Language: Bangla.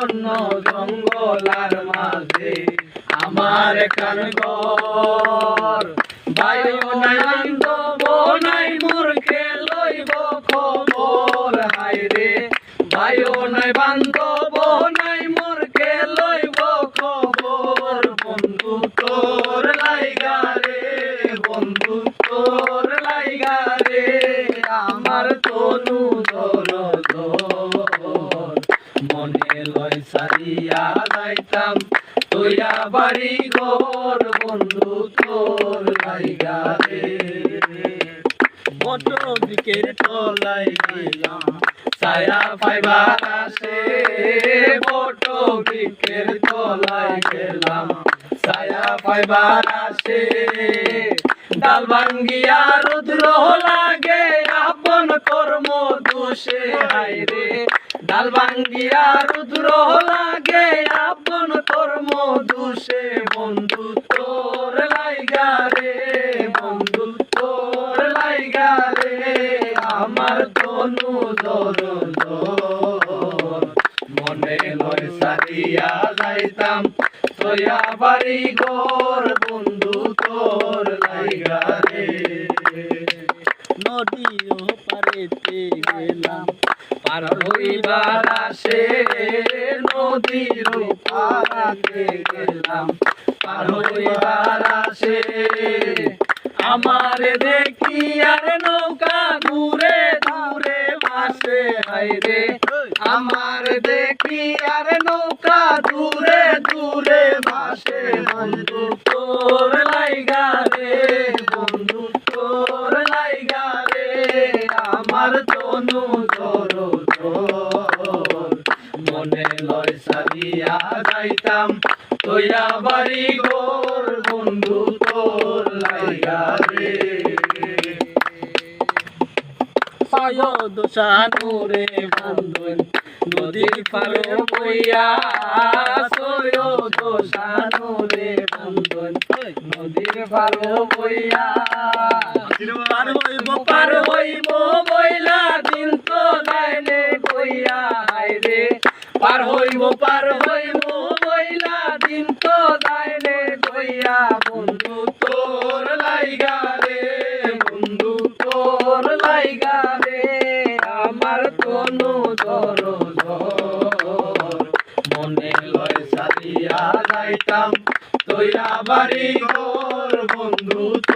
বন্য জঙ্গলার মাঝে আমার কান ঘর বায়ু নাই বান্ধব নাই মূর্খে লইব খবর। হায় রে, বায়ু নাই বান্ধব নাই মূর্খে লইব খবর। বন্ধু তোর লাইগা রে, বন্ধু তোর লাইগা রে। আমার তনু ধর সারিয়া যাইতাম তোয়া বাড়ি ঘর, বন্ধু তোর লাইগা রে মোটর দিকের তলায় গেলাম, ছায়া পাইবার আসে মোটো দিকের তলায় গেলাম, ছায়া পাইবার আসে ডাল ভাঙ্গিয়া রুদ্র কর্ম দোষে, হায় রে। ডাল ভাঙ্গিয়া রুদ্র লাগে, আপন কর্ম দোষে। বন্ধু তোর লাইগা রে, বন্ধু তোর লাইগা রে। আমার তনু দর মনে লয় সারিয়া যাইতাম। তোয়া বাড়ি ঘর, বন্ধু পারেতে গেলাম পার হইবার আসে নদীর পারাতে গেলাম। পার হইবার আসে, আমার দেখি আর নৌকা দূরে দূরে ভাসে হাইরে আমার দেখি আর নৌকা দূরে দূরে ভাসে বন্ধু তোর মনে লয় সারিয়া যাইতাম। তোয়া বাড়ি গোর বন্ধু তোর লাইগা রে। পায় দোষানুরে বান্ধন নদীর পারে বইয়া সয় দোষানুরে বন্ধন নদীর পারে বইয়া পার হইব পার হইব। হইব পার হইব বইলা দিন তো লাইনে কইয়া, বন্ধু তোর লাইগা রে বন্ধু তোর লাইগা রে আমার তনু ধর মনে লয় সারিয়া যাইতাম তোয়া বাড়ি ঘর